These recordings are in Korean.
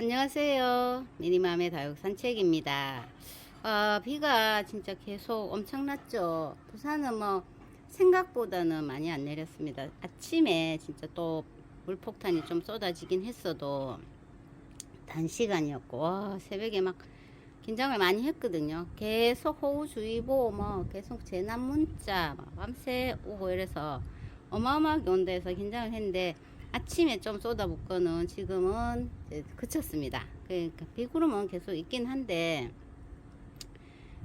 안녕하세요. 미니맘의 다육 산책입니다. 아, 비가 진짜 계속 엄청났죠. 부산은 뭐 생각보다는 많이 안 내렸습니다. 아침에 진짜 또 물폭탄이 좀 쏟아지긴 했어도 단시간이었고 와, 새벽에 막 긴장을 많이 했거든요. 계속 호우주의보 뭐 계속 재난 문자 막 밤새 오고 이래서 어마어마하게 온다 해서 긴장을 했는데 아침에 좀 쏟아붓고는 지금은 이제 그쳤습니다. 그러니까 비구름은 계속 있긴 한데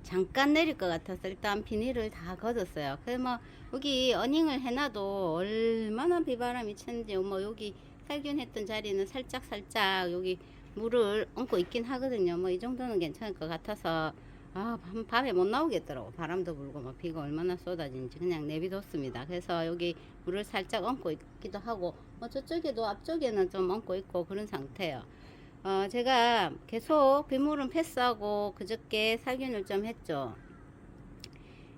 잠깐 내릴 것 같아서 일단 비닐을 다 걷었어요. 그래 뭐 여기 어닝을 해놔도 얼마나 비바람이 치는지 뭐 여기 살균했던 자리는 살짝 살짝 여기 물을 얹고 있긴 하거든요. 뭐 이 정도는 괜찮을 것 같아서 아 밤, 밤에 못 나오겠더라고. 바람도 불고 막 비가 얼마나 쏟아지는지 그냥 내비뒀습니다. 그래서 여기 물을 살짝 얹고 있기도 하고 뭐 저쪽에도 앞쪽에는 좀 얹고 있고 그런 상태예요. 어, 제가 계속 빗물은 패스하고 그저께 살균을 좀 했죠.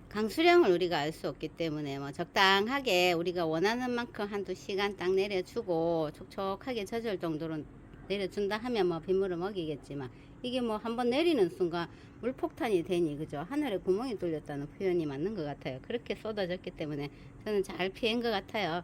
강수량을 우리가 알 수 없기 때문에 뭐 적당하게 우리가 원하는 만큼 한두 시간 딱 내려주고 촉촉하게 젖을 정도로 내려준다 하면 뭐 빗물을 먹이겠지만 이게 뭐 한번 내리는 순간 물폭탄이 되니 그죠 하늘에 구멍이 뚫렸다는 표현이 맞는 것 같아요 그렇게 쏟아졌기 때문에 저는 잘 피한 것 같아요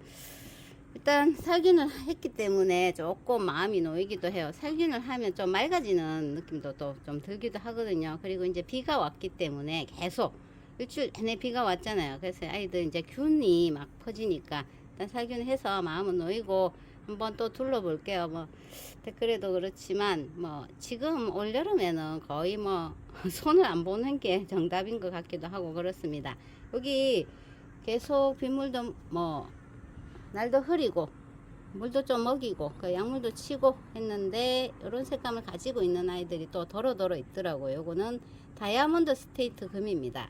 일단 살균을 했기 때문에 조금 마음이 놓이기도 해요. 살균을 하면 좀 맑아지는 느낌도 또 좀 들기도 하거든요. 그리고 이제 비가 왔기 때문에 계속 일주일 내내 비가 왔잖아요. 그래서 아이들 이제 균이 막 퍼지니까 일단 살균해서 마음은 놓이고 한번 또 둘러볼게요. 뭐 댓글에도 그렇지만 뭐 지금 올 여름에는 거의 뭐 손을 안 보는 게 정답인 것 같기도 하고 그렇습니다. 여기 계속 빗물도 뭐 날도 흐리고 물도 좀 먹이고 그 약물도 치고 했는데 이런 색감을 가지고 있는 아이들이 또 도로도로 있더라고요. 요거는 다이아몬드 스테이트 금입니다.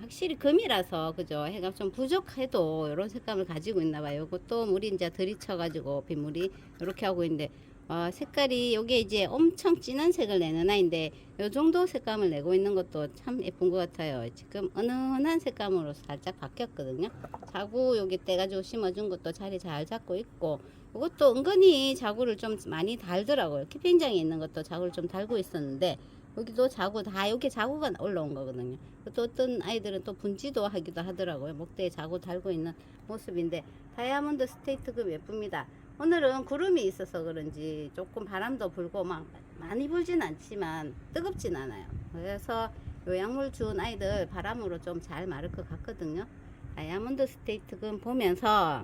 확실히 금이라서 그죠 해가 좀 부족해도 이런 색감을 가지고 있나 봐요. 요것도 물이 이제 들이쳐 가지고 빗물이 이렇게 하고 있는데 어, 색깔이 요게 이제 엄청 진한 색을 내는 아이인데 요 정도 색감을 내고 있는 것도 참 예쁜 것 같아요. 지금 은은한 색감으로 살짝 바뀌었거든요. 자구 여기 떼가지고 심어준 것도 자리 잘 잡고 있고 이것도 은근히 자구를 좀 많이 달더라고요. 키핑장에 있는 것도 자구를 좀 달고 있었는데 여기도 자구 다 여기 자구가 올라온 거거든요. 또 어떤 아이들은 또 분지도 하기도 하더라고요. 목대에 자구 달고 있는 모습인데 다이아몬드 스테이트급 예쁩니다. 오늘은 구름이 있어서 그런지 조금 바람도 불고 막 많이 불진 않지만 뜨겁진 않아요. 그래서 요 약물 준 아이들 바람으로 좀 잘 마를 것 같거든요. 다이아몬드 스테이트금 보면서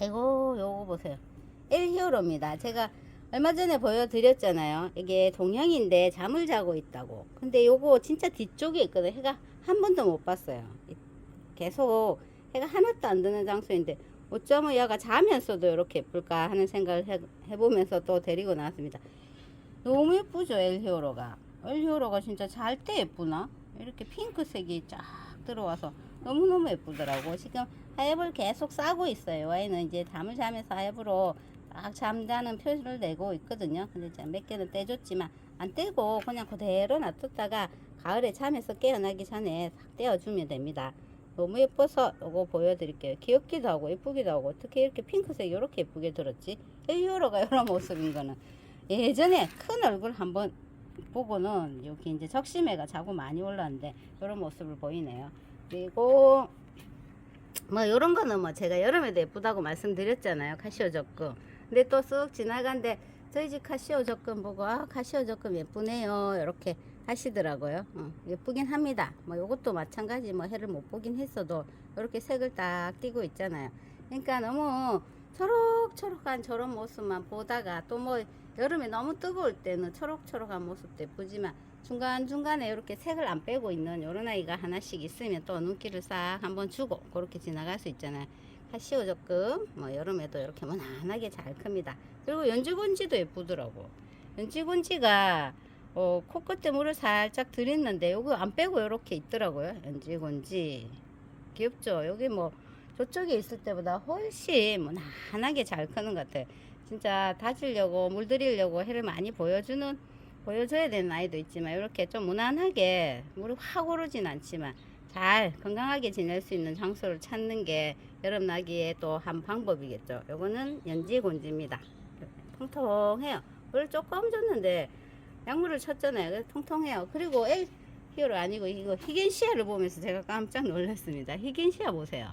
아이고 요거 보세요. 엘히어로입니다. 제가 얼마 전에 보여드렸잖아요. 이게 동형인데 잠을 자고 있다고. 근데 요거 진짜 뒤쪽에 있거든. 해가 한 번도 못 봤어요. 계속 해가 하나도 안 드는 장소인데 어쩌면 얘가 자면서도 이렇게 예쁠까 하는 생각을 해, 해보면서 또 데리고 나왔습니다. 너무 예쁘죠 엘히어로가. 엘히어로가 진짜 잘 때 예쁘나? 이렇게 핑크색이 쫙 들어와서 너무너무 예쁘더라고. 지금 하엽을 계속 싸고 있어요. 와이는 이제 잠을 자면서 하엽으로 딱 잠자는 표시를 내고 있거든요. 근데 이제 몇 개는 떼줬지만 안 떼고 그냥 그대로 놔뒀다가 가을에 잠에서 깨어나기 전에 싹 떼어주면 됩니다. 너무 예뻐서 이거 보여드릴게요. 귀엽기도 하고 예쁘기도 하고 어떻게 이렇게 핑크색 이렇게 예쁘게 들었지? 엘리오로가 이런 모습인 거는 예전에 큰 얼굴 한번 보고는 여기 이제 적심해가 자꾸 많이 올랐는데 이런 모습을 보이네요. 그리고 뭐 이런 거는 뭐 제가 여름에도 예쁘다고 말씀드렸잖아요. 카시오 적금. 근데 또 쓱 지나간데 저희 집 카시오 적금 보고 아 카시오 적금 예쁘네요. 이렇게 하시더라고요. 어, 예쁘긴 합니다. 뭐 이것도 마찬가지 뭐 해를 못 보긴 했어도 이렇게 색을 딱 띄고 있잖아요. 그러니까 너무 초록초록한 저런 모습만 보다가 또 뭐 여름에 너무 뜨거울 때는 초록초록한 모습도 예쁘지만 중간중간에 이렇게 색을 안 빼고 있는 이런 아이가 하나씩 있으면 또 눈길을 싹 한번 주고 그렇게 지나갈 수 있잖아요. 카시오 적금 뭐 여름에도 이렇게 무난하게 잘 큽니다. 그리고 연지곤지도 예쁘더라고. 연지곤지가 어, 코끝에 물을 살짝 들였는데 요거 안 빼고 이렇게 있더라고요. 연지곤지 귀엽죠. 여기 뭐 저쪽에 있을 때보다 훨씬 무난하게 잘 크는 것 같아요. 진짜 다지려고 물들이려고 해를 많이 보여주는 보여줘야 되는 아이도 있지만 이렇게 좀 무난하게 물이 확 오르진 않지만 잘 건강하게 지낼 수 있는 장소를 찾는 게 여름 나기에 또 한 방법이겠죠. 요거는 연지곤지입니다. 통통해요. 물 조금 줬는데 약물을 쳤잖아요. 통통해요. 그리고 엘 히어로 아니고 이거 히겐시아를 보면서 제가 깜짝 놀랐습니다. 히겐시아 보세요.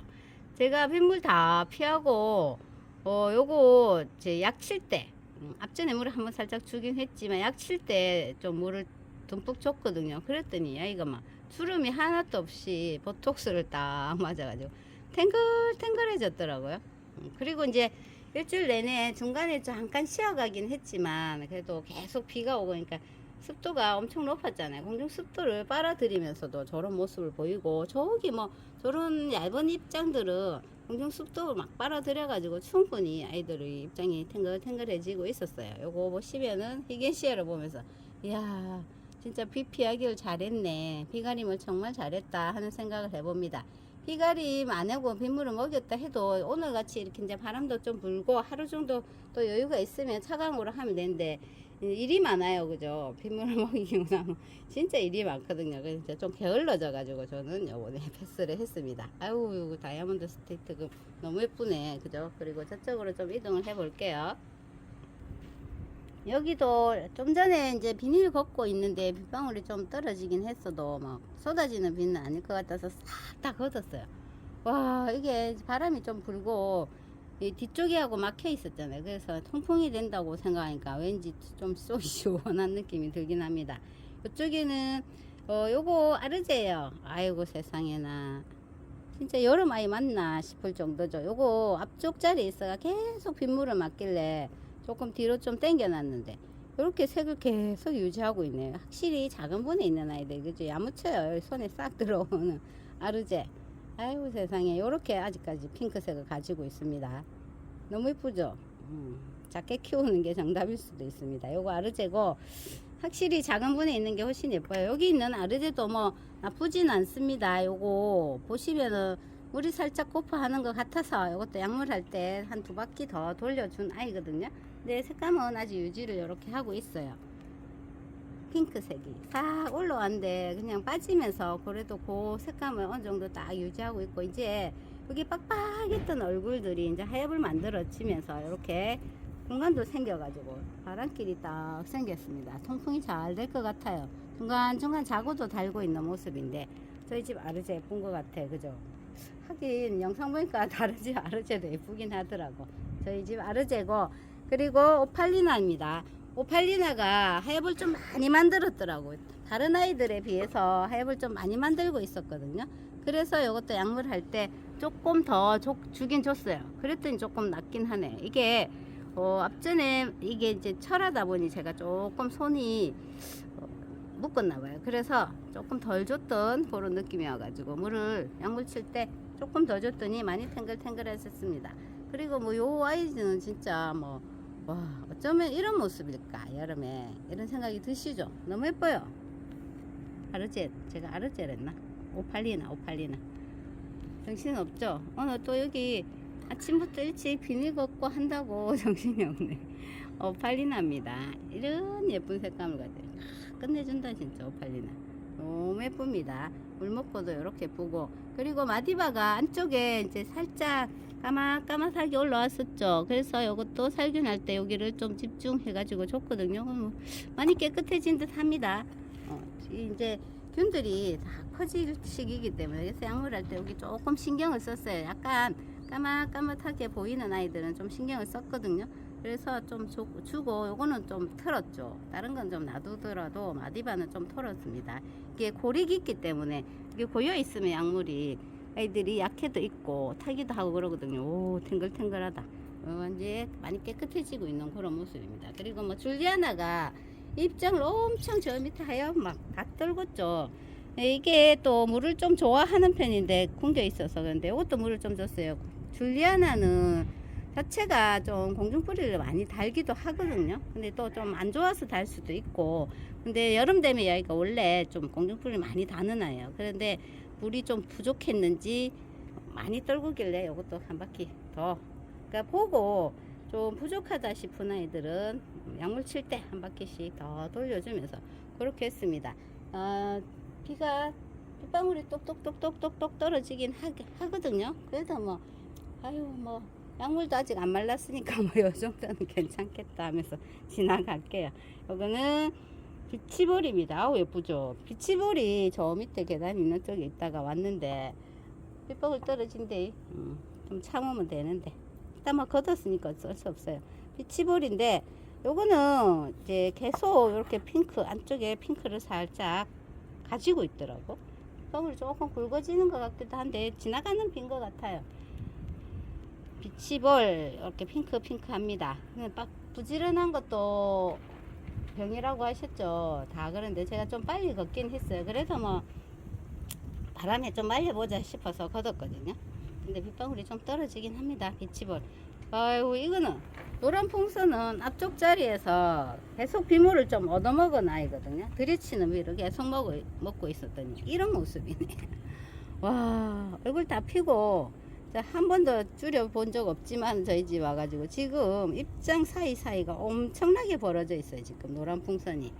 제가 빗물 다 피하고 어 요거 제 약 칠때 음, 앞전에 물을 한번 살짝 주긴 했지만 약 칠 때 좀 물을 듬뿍 줬거든요. 그랬더니 야 이거 막 주름이 하나도 없이 보톡스를 딱 맞아가지고 탱글탱글해졌더라고요. 음, 그리고 이제 일주일 내내 중간에 잠깐 쉬어가긴 했지만 그래도 계속 비가 오고 그러니까 습도가 엄청 높았잖아요. 공중 습도를 빨아들이면서도 저런 모습을 보이고 저기 뭐 저런 얇은 입장들은 공중 습도를 막 빨아들여가지고 충분히 아이들의 입장이 탱글탱글해지고 있었어요. 요거 보시면은 히겐시아를 보면서 이야 진짜 비 피하기를 잘했네. 비가림을 정말 잘했다 하는 생각을 해봅니다. 비가림 안 하고 빗물을 먹였다 해도 오늘같이 이렇게 이제 바람도 좀 불고 하루 정도 또 여유가 있으면 차강으로 하면 되는데 일이 많아요. 그죠? 빗물을 먹이고 나면 진짜 일이 많거든요. 그래서 좀 게을러져 가지고 저는 요번에 패스를 했습니다. 아유 다이아몬드 스테이트 그 너무 예쁘네. 그죠? 그리고 저쪽으로 좀 이동을 해 볼게요 여기도 좀 전에 이제 비닐 걷고 있는데 빗방울이 좀 떨어지긴 했어도 막 쏟아지는 비는 아닐 것 같아서 싹 다 걷었어요. 와 이게 바람이 좀 불고 이 뒤쪽이하고 막혀 있었잖아요. 그래서 통풍이 된다고 생각하니까 왠지 좀 쏘기 시원한 느낌이 들긴 합니다. 이쪽에는 어 요거 아르제예요. 아이고 세상에나 진짜 여름 아이 맞나 싶을 정도죠. 요거 앞쪽 자리에 있어가 계속 빗물을 맞길래 조금 뒤로 좀 당겨 놨는데 이렇게 색을 계속 유지하고 있네요. 확실히 작은 분에 있는 아이들 그죠? 야무쳐요. 손에 싹 들어오는 아르제. 아이고 세상에 이렇게 아직까지 핑크색을 가지고 있습니다. 너무 이쁘죠? 음, 작게 키우는 게 정답일 수도 있습니다. 요거 아르제고 확실히 작은 분에 있는 게 훨씬 예뻐요. 여기 있는 아르제도 뭐 나쁘진 않습니다. 요거 보시면은 물이 살짝 고파하는 것 같아서 이것도 약물할 때 한 두 바퀴 더 돌려준 아이거든요. 근데 색감은 아직 유지를 이렇게 하고 있어요. 핑크색이 싹 올라왔는데 그냥 빠지면서 그래도 그 색감을 어느 정도 딱 유지하고 있고 이제 여기 빡빡했던 얼굴들이 이제 하얗을 만들어지면서 이렇게 공간도 생겨가지고 바람길이 딱 생겼습니다. 통풍이 잘 될 것 같아요. 중간중간 자고도 달고 있는 모습인데 저희 집 아르제 예쁜 것 같아. 그죠? 하긴 영상 보니까 다른 집 아르제도 예쁘긴 하더라고. 저희 집 아르제고 그리고 오팔리나입니다. 오팔리나가 하엽을 좀 많이 만들었더라고요. 다른 아이들에 비해서 하엽을 좀 많이 만들고 있었거든요. 그래서 이것도 약물할 때 조금 더 줘- 주긴 줬어요. 그랬더니 조금 낫긴 하네. 이게 어, 앞전에 이게 이제 철하다 보니 제가 조금 손이 어, 묶었나 봐요. 그래서 조금 덜 줬던 그런 느낌이어가지고 물을 약물 칠 때 조금 더 줬더니 많이 탱글탱글했었습니다. 그리고 뭐 요 아이즈는 진짜 뭐 와, 어쩌면 이런 모습일까, 여름에. 이런 생각이 드시죠? 너무 예뻐요. 아르제, 제가 아르제랬나? 오팔리나, 오팔리나. 정신 없죠? 오늘 또 여기 아침부터 일찍 비닐 걷고 한다고 정신이 없네. 오팔리나입니다. 이런 예쁜 색감을 가지고. 아, 끝내준다, 진짜, 오팔리나. 너무 예쁩니다. 물 먹고도 이렇게 예쁘고. 그리고 마디바가 안쪽에 이제 살짝 까맣까맣하게 올라왔었죠. 그래서 이것도 살균할 때 여기를 좀 집중해가지고 줬거든요. 그럼 많이 깨끗해진 듯 합니다. 어, 이제 균들이 다 커질 시기이기 때문에 그래서 약물할 때 여기 조금 신경을 썼어요. 약간 까맣까맣하게 보이는 아이들은 좀 신경을 썼거든요. 그래서 좀 주, 주고 요거는 좀 털었죠. 다른 건 좀 놔두더라도 마디바는 좀 털었습니다. 이게 고릭이 있기 때문에 이게 고여 있으면 약물이 아이들이 약해도 있고 타기도 하고 그러거든요. 오 탱글탱글하다. 어, 이제 많이 깨끗해지고 있는 그런 모습입니다. 그리고 뭐 줄리아나가 입장을 엄청 저 밑에 하얀 막다 떨궜죠. 이게 또 물을 좀 좋아하는 편인데 궁겨 있어서 그런데 이것도 물을 좀 줬어요. 줄리아나는 자체가 좀 공중뿌리를 많이 달기도 하거든요. 근데 또 좀 안 좋아서 달 수도 있고. 근데 여름 되면 여기가 원래 좀 공중뿌리를 많이 다는 아예요. 그런데 물이 좀 부족했는지 많이 떨구길래 이것도 한 바퀴 더. 그러니까 보고 좀 부족하다 싶은 아이들은 약물 칠 때 한 바퀴씩 더 돌려주면서 그렇게 했습니다. 어, 비가 빗방울이 똑똑똑똑똑똑 떨어지긴 하, 하거든요. 그래도 뭐 아유 뭐 약물도 아직 안 말랐으니까 뭐 요 정도는 괜찮겠다 하면서 지나갈게요. 요거는 비치볼입니다. 아우 예쁘죠. 비치볼이 저 밑에 계단 있는 쪽에 있다가 왔는데 빗방울 떨어진대. 음, 좀 참으면 되는데 일단 뭐 걷었으니까 어쩔 수 없어요. 비치볼인데 요거는 이제 계속 이렇게 핑크 안쪽에 핑크를 살짝 가지고 있더라고. 빗방울이 조금 굵어지는 것 같기도 한데 지나가는 빈 것 같아요. 비치볼 이렇게 핑크 핑크합니다. 막 부지런한 것도 병이라고 하셨죠. 다 그런데 제가 좀 빨리 걷긴 했어요. 그래서 뭐 바람에 좀 말려보자 싶어서 걷었거든요. 근데 빗방울이 좀 떨어지긴 합니다. 비치볼. 아이고 이거는 노란 풍선은 앞쪽 자리에서 계속 비물을 좀 얻어먹은 아이거든요. 들이치는 비를 계속 먹고 있었더니 이런 모습이네. 와 얼굴 다 피고 한 번도 줄여 본 적 없지만 저희 집 와가지고 지금 입장 사이사이가 엄청나게 벌어져 있어요. 지금 노란 풍선이.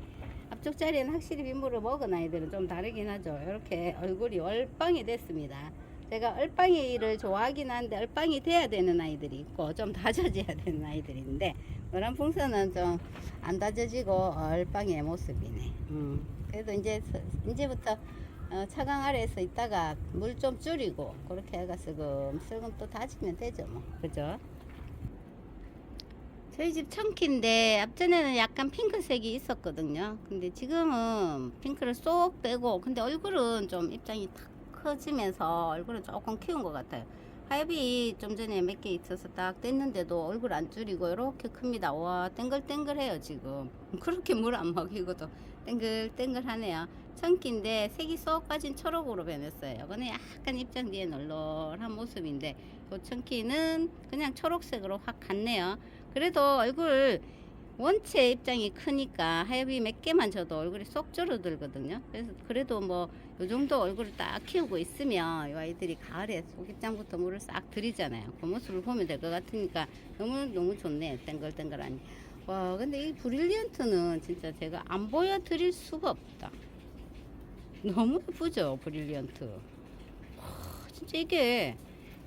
앞쪽 자리에는 확실히 빗물을 먹은 아이들은 좀 다르긴 하죠. 이렇게 얼굴이 얼빵이 됐습니다. 제가 얼빵이를 좋아하긴 한데 얼빵이 돼야 되는 아이들이 있고 좀 다져져야 되는 아이들이 있는데 노란 풍선은 좀 안 다져지고 얼빵이의 모습이네. 음. 그래도 이제 서- 이제부터 어, 차강 아래에서 있다가 물 좀 줄이고 그렇게 해가 슬금슬금 또 다지면 되죠 뭐 그죠? 저희 집 청키인데 앞전에는 약간 핑크색이 있었거든요. 근데 지금은 핑크를 쏙 빼고 근데 얼굴은 좀 입장이 탁 커지면서 얼굴은 조금 키운 것 같아요. 하엽이 좀 전에 몇 개 있어서 딱 뗐는데도 얼굴 안 줄이고 이렇게 큽니다. 와 땡글땡글해요 지금. 그렇게 물 안 먹이고도 땡글땡글하네요. 청키인데 색이 쏙 빠진 초록으로 변했어요. 이거는 약간 입장 뒤에 널널한 모습인데 이 청키는 그냥 초록색으로 확 갔네요. 그래도 얼굴 원체 입장이 크니까 하엽이 몇 개만 줘도 얼굴이 쏙 줄어들거든요. 그래서 그래도 뭐 요 정도 얼굴을 딱 키우고 있으면 이 아이들이 가을에 속입장부터 물을 싹 들이잖아요. 그 모습을 보면 될 것 같으니까 너무 너무 좋네. 땡글땡글하니. 와 근데 이 브릴리언트는 진짜 제가 안 보여드릴 수가 없다. 너무 예쁘죠 브릴리언트. 와, 진짜 이게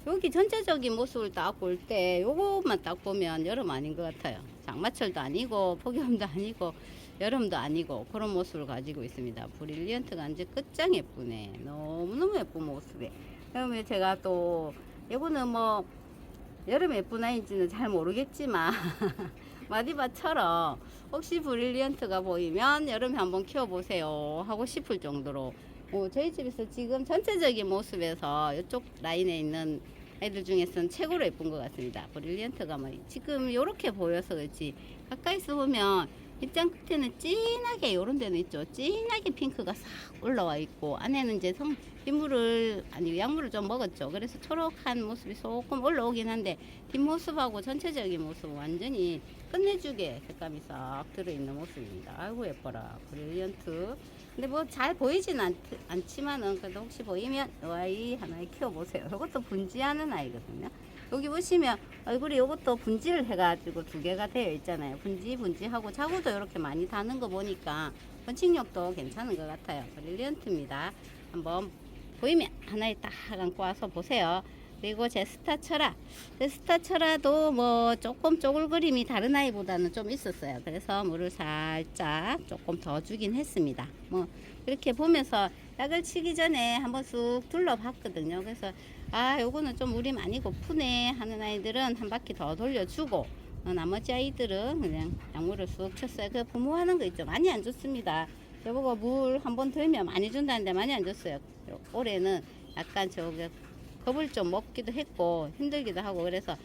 여기 전체적인 모습을 딱 볼 때 요것만 딱 보면 여름 아닌 것 같아요. 장마철도 아니고 폭염도 아니고 여름도 아니고 그런 모습을 가지고 있습니다. 브릴리언트가 이제 끝장 예쁘네. 너무너무 예쁜 모습에. 그다음에 제가 또 이거는 뭐 여름에 예쁜 아이인지는 잘 모르겠지만 마디바처럼 혹시 브릴리언트가 보이면 여름에 한번 키워보세요 하고 싶을 정도로. 어, 저희 집에서 지금 전체적인 모습에서 이쪽 라인에 있는 아이들 중에서는 최고로 예쁜 것 같습니다. 브릴리언트가 뭐 지금 이렇게 보여서 그렇지. 가까이서 보면 입장 끝에는 진하게 이런 데는 있죠. 진하게 핑크가 싹 올라와 있고 안에는 이제 성 빗물을 아니 약물을 좀 먹었죠. 그래서 초록한 모습이 조금 올라오긴 한데 뒷모습하고 전체적인 모습은 완전히 끝내주게 색감이 싹 들어있는 모습입니다. 아이고 예뻐라 브릴리언트. 근데 뭐 잘 보이진 않, 않지만은 그래도 혹시 보이면 이 아이 하나 키워보세요. 이것도 분지하는 아이거든요. 여기 보시면 얼굴이 이것도 분지를 해가지고 두 개가 되어 있잖아요. 분지 분지하고 자구도 이렇게 많이 다는 거 보니까 번식력도 괜찮은 것 같아요. 브릴리언트입니다. 한번 보이면 하나에 딱 안고 와서 보세요. 그리고 제 스타철아, 제 스타철아도 뭐 조금 쪼글거림이 다른 아이보다는 좀 있었어요. 그래서 물을 살짝 조금 더 주긴 했습니다. 뭐 그렇게 보면서 약을 치기 전에 한번 쑥 둘러봤거든요. 그래서 아 요거는 좀 물이 많이 고프네 하는 아이들은 한 바퀴 더 돌려주고 어, 나머지 아이들은 그냥 약물을 쑥 쳤어요. 그 부모하는 거 있죠. 많이 안 줬습니다. 저보고 물 한 번 들면 많이 준다는데 많이 안 줬어요. 올해는 약간 저기 겁을 좀 먹기도 했고 힘들기도 하고 그래서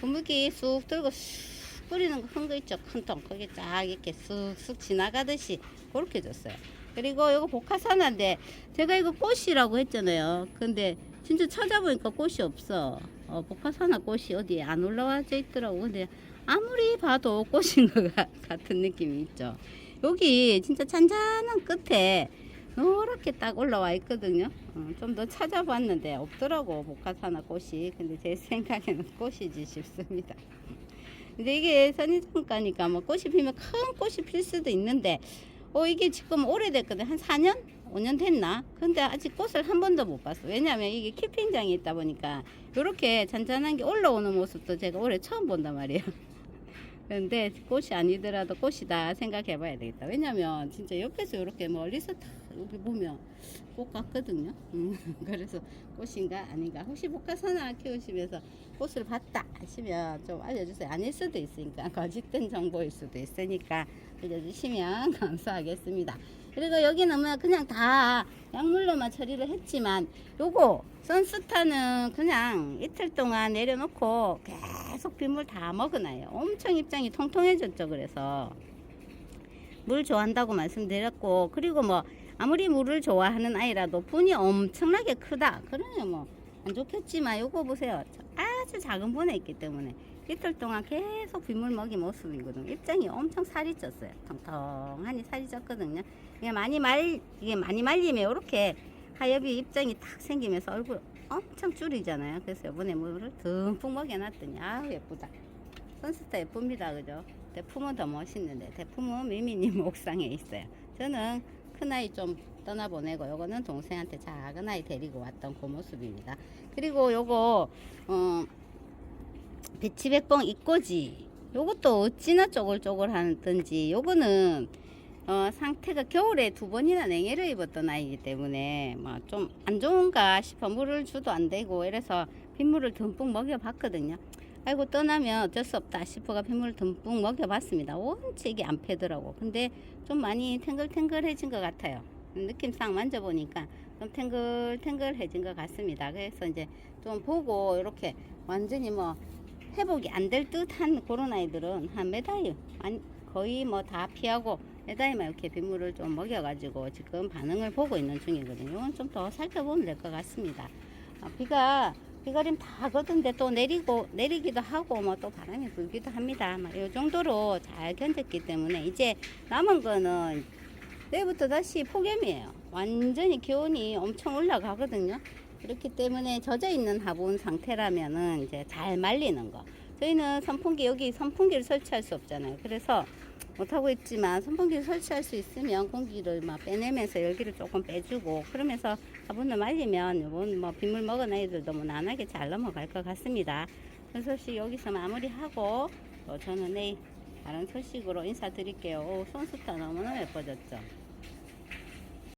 분무기 쑥 들고 쑥 뿌리는 거큰거 있죠 큰통 거기 쫙 이렇게 쑥쑥 지나가듯이 그렇게 줬어요 그리고 이거 복화산화인데 제가 이거 꽃이라고 했잖아요 근데 진짜 찾아보니까 꽃이 없어 어, 복화산화 꽃이 어디에 안 올라와져 있더라고 근데 아무리 봐도 꽃인 것 같- 같은 느낌이 있죠 여기 진짜 찬찬한 끝에 노랗게 딱 올라와 있거든요. 어, 좀더 찾아봤는데 없더라고 복화사나 꽃이. 근데 제 생각에는 꽃이지 싶습니다. 근데 이게 선인장가니까 뭐 꽃이 피면 큰 꽃이 필 수도 있는데 어 이게 지금 오래됐거든 한 4년? 5년 됐나? 근데 아직 꽃을 한 번도 못 봤어. 왜냐면 이게 키핑장이 있다 보니까 이렇게 잔잔한 게 올라오는 모습도 제가 올해 처음 본단 말이에요. 근데 꽃이 아니더라도 꽃이다 생각해 봐야 되겠다. 왜냐면 진짜 옆에서 이렇게 멀리서 다 여기 보면 꽃 같거든요. 음, 그래서 꽃인가 아닌가. 혹시 복화선화 키우시면서 꽃을 봤다 하시면 좀 알려주세요. 아닐 수도 있으니까 거짓된 정보일 수도 있으니까 알려주시면 감사하겠습니다. 그리고 여기는 뭐 그냥 다 약물로만 처리를 했지만 요거 선스타는 그냥 이틀 동안 내려놓고 계속 빗물 다 먹어놔요. 엄청 입장이 통통해졌죠. 그래서 물 좋아한다고 말씀드렸고 그리고 뭐 아무리 물을 좋아하는 아이라도 분이 엄청나게 크다. 그러면 뭐 안 좋겠지만 요거 보세요. 아주 작은 분에 있기 때문에 이틀 동안 계속 빗물 먹이 모습이거든요. 입장이 엄청 살이 쪘어요. 통통하니 살이 쪘거든요. 이게 많이 말 이게 많이 말리면 이렇게 하엽이 입장이 탁 생기면서 얼굴 엄청 줄이잖아요. 그래서 이번에 물을 듬뿍 먹여놨더니 아우 예쁘다. 선스타 예쁩니다, 그죠? 대품은 더 멋있는데 대품은 미미님 옥상에 있어요. 저는 큰 아이 좀 떠나보내고 요거는 동생한테 작은 아이 데리고 왔던 그 모습입니다. 그리고 요거 어 배치백봉 이꼬지 요것도 어찌나 쪼글쪼글 하든지 요거는 어, 상태가 겨울에 두 번이나 냉해를 입었던 아이기 때문에 뭐 좀 안 좋은가 싶어 물을 줘도 안 되고 이래서 빗물을 듬뿍 먹여봤거든요. 아이고 떠나면 어쩔 수 없다 싶어가 빗물을 듬뿍 먹여봤습니다. 원체 이게 안 패더라고. 근데 좀 많이 탱글탱글해진 것 같아요. 느낌상 만져보니까 좀 탱글탱글해진 것 같습니다. 그래서 이제 좀 보고 이렇게 완전히 뭐 회복이 안 될 듯한 그런 아이들은 한 아니, 거의 뭐 다 피하고 메다이만 이렇게 빗물을 좀 먹여가지고 지금 반응을 보고 있는 중이거든요. 이건 좀 더 살펴보면 될 것 같습니다. 아, 비가 비가림 다 거든데 또 내리고 내리기도 하고 뭐 또 바람이 불기도 합니다. 이 정도로 잘 견뎠기 때문에 이제 남은 거는 내일부터 다시 폭염이에요. 완전히 기온이 엄청 올라가거든요. 그렇기 때문에 젖어 있는 화분 상태라면은 이제 잘 말리는 거. 저희는 선풍기 여기 선풍기를 설치할 수 없잖아요. 그래서 못하고 있지만 선풍기를 설치할 수 있으면 공기를 막 빼내면서 열기를 조금 빼주고 그러면서 화분을 말리면 이번 뭐 빗물 먹은 아이들도 무난하게 잘 넘어갈 것 같습니다. 그 소식 여기서 마무리하고 또 저는 내일 다른 소식으로 인사드릴게요. 오, 손수타 너무너무 예뻐졌죠.